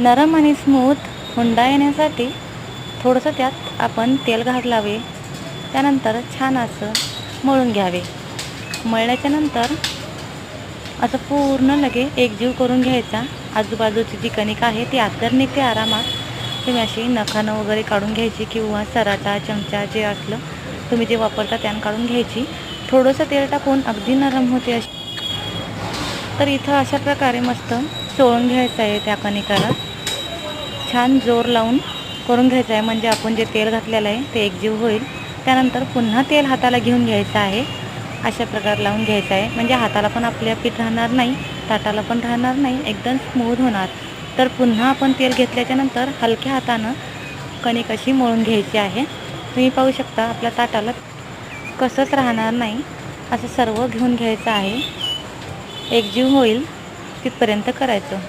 नरम आणि स्मूथ हुंडा येण्यासाठी थोडंसं त्यात आपण तेल घालावे. त्यानंतर छान असं मळून घ्यावे. मळल्याच्या नंतर असं पूर्ण लगे एकजीव करून घ्यायचा. आजूबाजूची जी कणिक आहे ती आतर निघते आरामात. तुम्ही अशी नखानं वगैरे काढून घ्यायची किंवा सराटा चमचा जे असलं तुम्ही जे वापरता त्यानं काढून घ्यायची. थोडंसं तेल टाकून अगदी नरम होते अशी. तर इथं अशा प्रकारे मस्त चोळून घ्यायचं आहे त्या कणिकाला. छान जोर लावून करून घ्यायचं आहे. म्हणजे आपण जे तेल घातलेलं आहे ते एकजीव होईल. त्यानंतर पुन्हा तेल हाताला घेऊन घ्यायचं आहे. अशा प्रकारे लावून घ्यायचं आहे. म्हणजे हाताला पण आपल्या पीठ राहणार नाही ताटाला पण राहणार नाही एकदम स्मूथ होणार. तर पुन्हा आपण तेल घेतल्याच्या नंतर हलक्या हातानं कणिक अशी मळून घ्यायची आहे. तुम्ही पाहू शकता आपल्या ताटाला कसंच राहणार नाही. असं सर्व घेऊन घ्यायचं आहे. एकजीव होईल तिथपर्यंत करायचं.